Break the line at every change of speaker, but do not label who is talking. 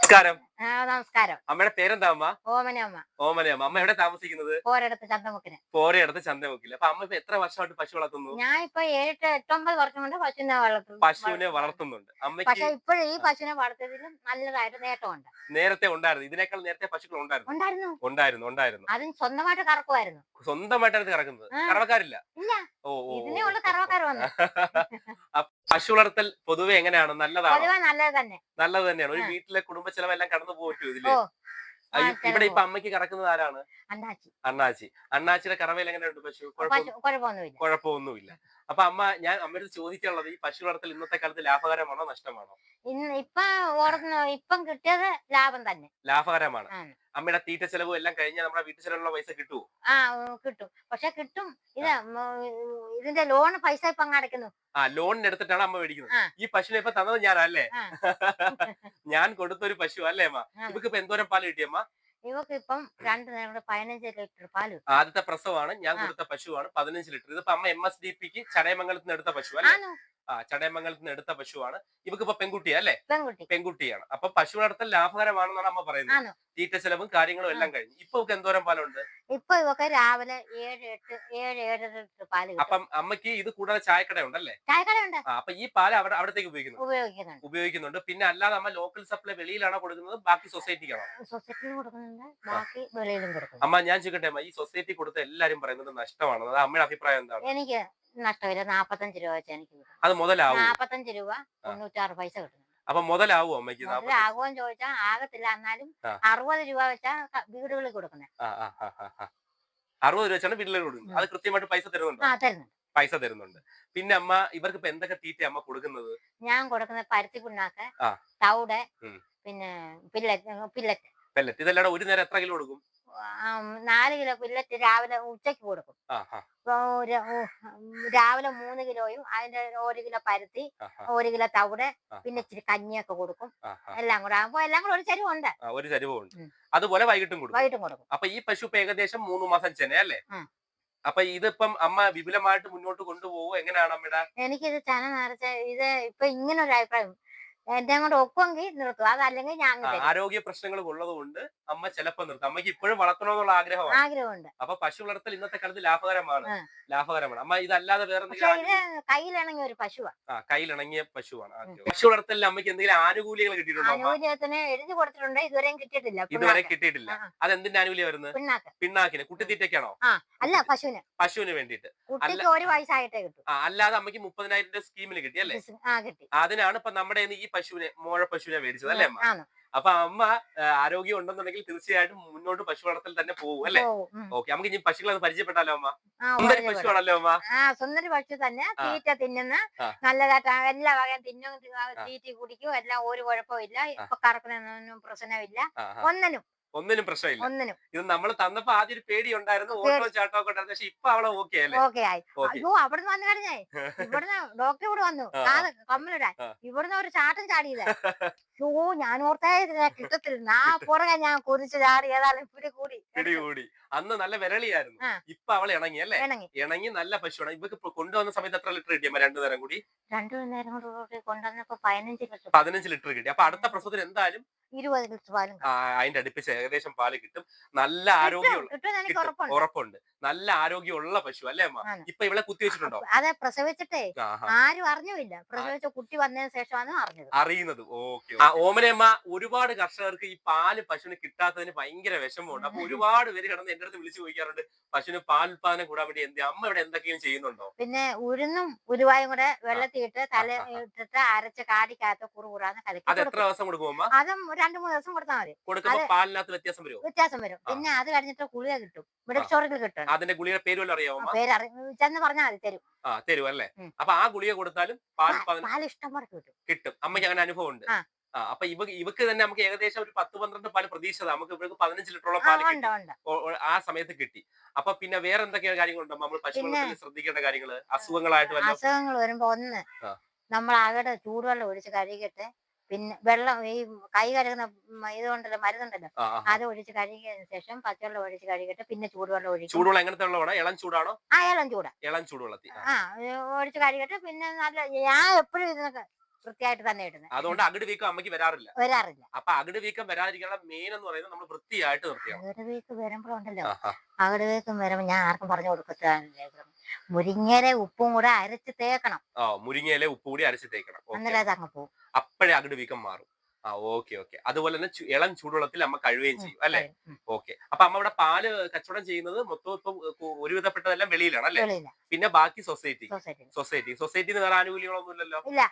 നമസ്കാരം.
നമസ്കാരം.
അമ്മയുടെ പേരെന്താ അമ്മ?
ഓമനയമ്മ
ഓമനയമ്മ അമ്മ. എവിടെ താമസിക്കുന്നത്?
പോരടുത്ത് ചന്തമുക്കിന്.
പോരയടുത്ത് ചന്തമുക്കില്ല അപ്പൊ അമ്മ ഇപ്പൊ എത്ര വർഷമായിട്ട് പശു വളർത്തുന്നു?
ഞാൻ ഇപ്പൊ ഏഴെട്ട് എട്ടൊമ്പത് വർഷം കൊണ്ട് പശുവിനെ വളർത്തുന്നു.
പശുവിനെ വളർത്തുന്നുണ്ട്.
പക്ഷെ ഇപ്പോഴും ഈ പശുവിനെ വളർത്തിയതിലും നല്ലതായിട്ട് നേട്ടമുണ്ട്.
നേരത്തെ ഉണ്ടായിരുന്നു. ഇതിനേക്കാൾ നേരത്തെ പശുക്കൾ ഉണ്ടായിരുന്നു.
ഉണ്ടായിരുന്നു.
ഉണ്ടായിരുന്നു ഉണ്ടായിരുന്നു.
അതും സ്വന്തമായിട്ട് കറക്കുമായിരുന്നു.
സ്വന്തമായിട്ടാണ് കറക്കുന്നത്. കറവക്കാരില്ല?
ഇല്ല.
ഓ
ഉള്ള കറവക്കാർ വന്നു
പശു വളർത്തൽ പൊതുവെ എങ്ങനെയാണ്? നല്ലതാണ്?
പൊതുവെ നല്ലത് തന്നെ.
നല്ലത് തന്നെയാണ്. ഒരു വീട്ടിലെ കുടുംബ ചെലവെല്ലാം കടന്നു പോയിട്ടു
ഇതിൽ?
ഇവിടെ ഇപ്പൊ അമ്മയ്ക്ക് കറക്കുന്നത് ആരാണ്?
അണ്ണാച്ചി.
അണ്ണാച്ചി. അണ്ണാച്ചിയുടെ കറവയിൽ എങ്ങനെയുണ്ട് പശു? കുഴപ്പം
പശു കുഴപ്പമൊന്നുമില്ല.
കുഴപ്പമൊന്നുമില്ല. അപ്പൊ അമ്മ ഞാൻ അമ്മയുടെ ചോദിക്കാനുള്ളത് ഈ പശു വളർത്തൽ ഇന്നത്തെ കാലത്ത് ലാഭകരമാണോ നഷ്ടമാണോ?
ഇന്ന് ഇപ്പൊ ഇപ്പം കിട്ടിയത് ലാഭം തന്നെ.
ലാഭകരമാണ്. അമ്മയുടെ തീറ്റ ചെലവും എല്ലാം കഴിഞ്ഞാൽ നമ്മുടെ വീട്ടു ചെലവുള്ള പൈസ കിട്ടുമോ
ആ കിട്ടും. പക്ഷെ കിട്ടും. ഇത് ഇതിന്റെ ലോൺ പൈസ ഇപ്പൊ അങ്ങ് അടയ്ക്കുന്നു
ആ ലോണിന് എടുത്തിട്ടാണ് അമ്മ മേടിക്കുന്നത്. ഈ പശുവിനെ ഇപ്പൊ തന്നത് ഞാനല്ലേ. ഞാൻ കൊടുത്തൊരു പശു അല്ലേ അമ്മ. ഇവക്ക് ഇപ്പൊ എന്തോരം പാൽ കിട്ടിയമ്മ
ഇവക്ക് ഇപ്പം രണ്ടു നേരം കൂടെ പതിനഞ്ച് ലിറ്റർ പാൽ.
ആദ്യത്തെ പ്രസവമാണ്. ഞാൻ. കൊടുത്ത പശുവാണ്. പതിനഞ്ച് ലിറ്റർ. ഇതിപ്പോ അമ്മ എം എസ് ഡി പിക്ക് ചടയമംഗലത്ത് നിന്ന് എടുത്ത പശു അല്ലേ? ആ ചടയമംഗലത്ത് നിന്ന് എടുത്ത പശുവാണ്. ഇവക്ക് ഇപ്പൊ പെൺകുട്ടിയാ അല്ലേ?
പെൺകുട്ടി.
പെൺകുട്ടിയാണ്. അപ്പൊ പശു വളർത്തൽ ലാഭകരമാണെന്നാണ് അമ്മ പറയുന്നത്. തീറ്റ ചെലവും കാര്യങ്ങളും എല്ലാം കഴിഞ്ഞു. ഇപ്പൊ ഇവക്ക് എന്തോരം പാലുണ്ട്?
ഇപ്പൊ ഇവക്ക് രാവിലെ ഏഴ് എട്ട് ഏഴ് ഏഴര പാൽ കിട്ടും
അപ്പം അമ്മയ്ക്ക് ഇത് കൂടാതെ ചായക്കട ഉണ്ടല്ലേ
ചായക്കടയുണ്ട്
അപ്പൊ ഈ പാൽ അവിടെ അവിടത്തേക്ക് ഉപയോഗിക്കുന്നു
ഉപയോഗിക്കുന്നുണ്ട്.
ഉപയോഗിക്കുന്നുണ്ട്. പിന്നെ അല്ലാതെ അമ്മ ലോക്കൽ സപ്ലൈ വെളിയിലാണോ കൊടുക്കുന്നത്? ബാക്കി സൊസൈറ്റിക്കാണോ
സൊസൈറ്റിയിൽ കൊടുക്കുന്നുണ്ട്. ബാക്കി വെളിയിലും കൊടുക്കും
അമ്മ ഞാൻ ചോദിക്കട്ടെ അമ്മ ഈ സൊസൈറ്റി കൊടുത്ത എല്ലാരും പറയുന്നത് നഷ്ടമാണ്. അത് അമ്മയുടെ അഭിപ്രായം എന്താണ്?
എനിക്ക് നഷ്ടമില്ല. നാപ്പത്തഞ്ച് രൂപ വെച്ച് എനിക്ക്
അത് മുതലാവും.
നാപ്പത്തഞ്ച് രൂപ തൊണ്ണൂറ്റാറ് പൈസ കിട്ടുന്നുണ്ട്.
അപ്പൊ മുതലാവും അമ്മയ്ക്ക്
ആകുമെന്ന് ചോദിച്ചാൽ ആകത്തില്ല. എന്നാലും. അറുപത് രൂപ വെച്ചാ വീടുകളിൽ കൊടുക്കുന്നത്.
അറുപത് രൂപ വെച്ചാണ് വീട്ടിലേക്ക് കൊടുക്കുന്നത്. അത് കൃത്യമായിട്ട് പൈസ തരുന്നുണ്ടോ? പൈസ തരുന്നുണ്ട്. പിന്നെ അമ്മ ഇവർക്ക് ഇപ്പൊ എന്തൊക്കെ തീറ്റ അമ്മ കൊടുക്കുന്നത്?
ഞാൻ കൊടുക്കുന്ന പരുത്തി പിണ്ണാക്ക്
തവിട്
പിന്നെ പില്ലറ്റ് പില്ലറ്റ്.
പെല്ലറ്റ്. ഇതെല്ലാം ഒരു നേരം എത്ര കിലോ കൊടുക്കും?
നാല് കിലോ പില്ലറ്റ് രാവിലെ ഉച്ചയ്ക്ക് കൊടുക്കും. ഒരു, രാവിലെ മൂന്ന് കിലോയും അതിന്റെ ഒരു കിലോ പരുത്തി ഒരു കിലോ തവിട് പിന്നെ ഇച്ചിരി കഞ്ഞിയൊക്കെ കൊടുക്കും. എല്ലാം കൂടെ ആകുമ്പോ എല്ലാം കൂടെ ഒരു ചരിവുണ്ട്.
ഒരു ചരിവുണ്ട്. അതുപോലെ വൈകിട്ടും കൊടുക്കും.
വൈകിട്ടും കൊടുക്കും.
അപ്പൊ ഈ പശു ഇപ്പൊ ഏകദേശം മൂന്ന് മാസം ചെന അല്ലേ? അപ്പൊ ഇതിപ്പം അമ്മ വിപുലമായിട്ട് മുന്നോട്ട് കൊണ്ടുപോകുമോ എങ്ങനെയാണ് അമ്മയുടെ?
എനിക്കിത് ചന നിറച്ച ഇത് ഇപ്പൊ ഇങ്ങനെ ഒരു അഭിപ്രായം. എന്നെ കൊണ്ട് ഒക്കുമെങ്കിൽ നിർത്തും. അതല്ലെങ്കിൽ ഞാൻ അങ്ങ് തരും.
ആരോഗ്യ പ്രശ്നങ്ങൾ ഉള്ളത് കൊണ്ട് അമ്മ ചിലപ്പോ നിർത്തും. അമ്മയ്ക്ക് ഇപ്പോഴും വളർത്തണമെന്നുള്ള ആഗ്രഹമാണ്.
ആഗ്രഹമുണ്ട്.
അപ്പൊ പശു വളർത്തൽ ഇന്നത്തെ കാലത്ത് ലാഭകരമാണ്.
ആ.
ലാഭകരമാണ്. അമ്മ ഇതല്ലാതെ വേറെ
പക്ഷെ
എന്തെങ്കിലും
ഇത് കയ്യിലിണങ്ങിയ ഒരു പശുവാ.
ആ കയ്യിലിണങ്ങിയ പശുവാണ്. ആ. പശു വളർത്തലിൽ അമ്മയ്ക്ക് എന്തെങ്കിലും ആനുകൂല്യങ്ങൾ കിട്ടിയിട്ടുണ്ടോ അമ്മ?
ആനുകൂല്യത്തിന് എഴുതി കൊടുത്തിട്ടുണ്ട്. ഇതുവരെയും കിട്ടിയിട്ടില്ല.
ഇതുവരെ
പിണ്ണാക്ക്.
കിട്ടിയിട്ടില്ല.
ആ, ആ.
അതെന്തിന്റെ ആനുകൂല്യം വരുന്നത്?
പിണ്ണാക്ക്.
പിണ്ണാക്കിന്. കുട്ടിത്തീറ്റയ്ക്കാണോ?
അല്ല പശുവിന്.
പശുവിന് വേണ്ടിയിട്ട്.
കുട്ടിക്ക് ഒരു വയസ്സായിട്ടേ കിട്ടും.
ആ അല്ലാതെ അമ്മയ്ക്ക് മുപ്പതിനായിരം രൂപ സ്കീമിൽ കിട്ടി അല്ലേ?
ആ കിട്ടി.
അതിനാണ് ഇപ്പൊ നമ്മുടെ ഈ പശുവിനെ മോഴ പശുവിനെ മേടിച്ചത് അല്ലേ അമ്മ? അപ്പൊ അമ്മ ആരോഗ്യം ഉണ്ടെന്നുണ്ടെങ്കിൽ തീർച്ചയായിട്ടും മുന്നോട്ട് പശു വളർത്തൽ തന്നെ പോകും അല്ലേ. ഓക്കെ നമുക്ക് ഇനി പശുക്കളെ പരിചയപ്പെട്ടാലോ അമ്മ? സുന്ദരി. പശുവാണല്ലോ അമ്മ.
ആ സുന്ദരി പശു തന്നെ. തീറ്റ തിന്നുന്ന. നല്ലതായിട്ട് എല്ലാ വകയും തിന്നും തീറ്റി കുടിക്കും എല്ലാം ഒരു കുഴപ്പമില്ല ഇപ്പൊ കറക്കുന്നൊന്നും പ്രശ്നമില്ല. ഒന്നിനും
ഒന്നിനും പ്രശ്നമില്ല.
ഒന്നിനും.
ഇത് നമ്മൾ തന്നപ്പോ ആദ്യം ഒരു പേടി. ഉണ്ടായിരുന്നു ഓട്ടോ ചാട്ടോ ഒക്കെ ഉണ്ടായിരുന്നു. പക്ഷെ ഇപ്പൊ അവളെ ഓക്കെ അല്ലേ?
ഓക്കെ ആയി. അയ്യോ അവിടുന്ന് വന്നു കഴിഞ്ഞേ? ഇവിടുന്ന് ഡോക്ടർ ഇവിടെ വന്നു. കമ്മലിടാൻ. ഇവിടുന്ന് ഒരു ചാട്ടം ചാടിയില്ല അയ്യോ ഞാൻ ഓർത്തേ കിട്ടത്തില്ല ആ പുറകെ ഞാൻ കുതിച്ചു ചാടി ഏതായാലും പിടി കൂടി.
പിടികൂടി അന്ന് നല്ല വിരളിയായിരുന്നു. ഇപ്പൊ അവൾ ഇണങ്ങി അല്ലേ?
ഇണങ്ങി.
നല്ല പശുവാണ്. ഇവക്ക് കൊണ്ടുവന്ന സമയത്ത് എത്ര ലിറ്റർ കിട്ടിയ രണ്ടു നേരം കൂടി?
രണ്ടു നേരം കൂടി കൊണ്ടുവന്നപ്പോ പതിനഞ്ച് ലിറ്റർ
പതിനഞ്ച് ലിറ്റർ കിട്ടി. അപ്പൊ അടുത്ത പ്രസവത്തിന് എന്തായാലും
ഇരുപത് ലിറ്റർ പാലും
അതിന്റെ അടുപ്പിച്ച് ഏകദേശം പാൽ കിട്ടും. നല്ല
ആരോഗ്യം
ആരോഗ്യമുള്ള
ഉറപ്പുണ്ട്.
നല്ല ആരോഗ്യമുള്ള പശു അല്ലേ അമ്മ. ഇപ്പൊ ഇവിടെ കുത്തി വെച്ചിട്ടുണ്ടോ?
അതെ പ്രസവിച്ചിട്ടേ. ആരും അറിഞ്ഞില്ല പ്രസവിച്ച കുട്ടി വന്നതിന് ശേഷമാണ് അറിഞ്ഞത്.
അറിയുന്നത്. ഓക്കെ ഓമനയമ്മ ഒരുപാട് കർഷകർക്ക് ഈ പാൽ പശുവിന് കിട്ടാത്തതിന് ഭയങ്കര വിഷമമുണ്ട്. അപ്പൊ ഒരുപാട് പേര് കിടന്ന് എന്റെ അടുത്ത് വിളിച്ചു ചോദിക്കാറുണ്ട് പശുവിന് പാൽ ഉൽപാദനം കൂടാൻ വേണ്ടി എന്ത്? അമ്മ ഇവിടെ എന്തൊക്കെയും ചെയ്യുന്നുണ്ടോ?
പിന്നെ ഉഴുന്നും ഉരുവായും കൂടെ വെള്ളത്തിയിട്ട് തല. ഇട്ടിട്ട് അരച്ച് കാടിക്കകത്ത് കുറുകുറാന്ന് കലക്കി
അത് എത്ര ദിവസം കൊടുക്കും അമ്മ?
അതും രണ്ടു മൂന്ന് ദിവസം കൊടുത്താൽ മതി.
പാലിനകത്ത് വ്യത്യാസം വരും
വ്യത്യാസം വരും. പിന്നെ അത് കഴിഞ്ഞിട്ട് ഗുളിക കിട്ടും. മിടച്ചോറിൽ കിട്ടും.
അതിന്റെ ഗുളിയുടെ പേര് അറിയാമോ
പേര് ചെന്ന് പറഞ്ഞാൽ മതി തരും.
ആ തരും അല്ലേ. അപ്പൊ ആ ഗുളിക കൊടുത്താലും പാൽ
ഇഷ്ടം പോലെ കിട്ടും.
കിട്ടും. അമ്മയ്ക്ക് അങ്ങനെ അനുഭവം ഉണ്ട് അപ്പൊ ഇവ ഇവക്ക് തന്നെ നമുക്ക് ഏകദേശം ഒരു പത്ത് പന്ത്രണ്ട് പാൽ പ്രതീക്ഷിച്ചത് നമുക്ക് ഇവർക്ക് പതിനഞ്ച് ലിറ്ററോളം പാൽ ആ സമയത്ത് കിട്ടി. അപ്പൊ പിന്നെ വേറെ എന്തൊക്കെയാണ് കാര്യങ്ങളുണ്ടോ നമ്മൾ പശുവളത്തിൽ ശ്രദ്ധിക്കേണ്ട കാര്യങ്ങൾ അസുഖങ്ങളായിട്ട്
അസുഖങ്ങൾ വരുമ്പോ ഒന്ന്. നമ്മൾ ആകെ ചൂടുവെള്ളം ഒഴിച്ച് കഴുകിയിട്ട് പിന്നെ വെള്ളം ഈ കൈ കഴുകുന്ന ഇതുകൊണ്ടല്ലോ മരുന്നുണ്ടല്ലോ. അത് ഒഴിച്ച് കഴുകിയതിനു ശേഷം പച്ചവെള്ളം ഒഴിച്ച് കഴുകിയിട്ട് പിന്നെ ചൂടുവെള്ളം ഒഴിക്കും.
ചൂടുവെള്ളം എങ്ങനത്തെ വെള്ളമാണോ ഇളം ചൂടാണോ?
ആ ഇളം ചൂടാ.
ഇളം ചൂടുവെള്ളത്തിൽ.
ആ. ഒഴിച്ച് കഴുകിയിട്ട് പിന്നെ നല്ല ഞാൻ എപ്പോഴും ഇതിനൊക്കെ വൃത്തിയായിട്ട് തന്നെ ഇടുന്നത്
അതുകൊണ്ട് അകിട് വീക്കം അമ്മയ്ക്ക് വരാറില്ല.
വരാറില്ല.
അപ്പൊ അകിട് വീക്കം വരാതിരിക്കാനുള്ള മെയിൻ എന്ന് പറയുന്നത് നമ്മൾ വൃത്തിയായിട്ട് നിർത്തിയാണ്
അകടുവേക്ക് വരുമ്പോഴുണ്ടല്ലോ
ആഹാ.
വീക്കം വരുമ്പോ ഞാൻ ആർക്കും പറഞ്ഞു കൊടുക്കത്തില്ല. മുരിങ്ങയുടെ ഉപ്പും കൂടെ അരച്ച് തേക്കണം.
ആ മുരിങ്ങയിലെ ഉപ്പ് കൂടി അരച്ച് തേക്കണം.
അന്നേരം അത് അങ്ങ് പോകും
അപ്പോഴേ അകിട് വീക്കം മാറും. ആ ഓക്കെ ഓക്കെ. അതുപോലെ തന്നെ ഇളം ചൂടുവെള്ളത്തിൽ അമ്മ കഴുകുകയും ചെയ്യും അല്ലെ. ഓക്കെ. അപ്പൊ അമ്മ ഇവിടെ പാൽ കച്ചവടം ചെയ്യുന്നത് മൊത്തം ഇപ്പം ഒരുവിധപ്പെട്ടതെല്ലാം വെളിയിലാണ് അല്ലെ? പിന്നെ ബാക്കി സൊസൈറ്റി.
സൊസൈറ്റി.
സൊസൈറ്റി. സൊസൈറ്റിന്ന് വേറെ ആനുകൂല്യങ്ങളൊന്നും ഇല്ലല്ലോ
ഇല്ല.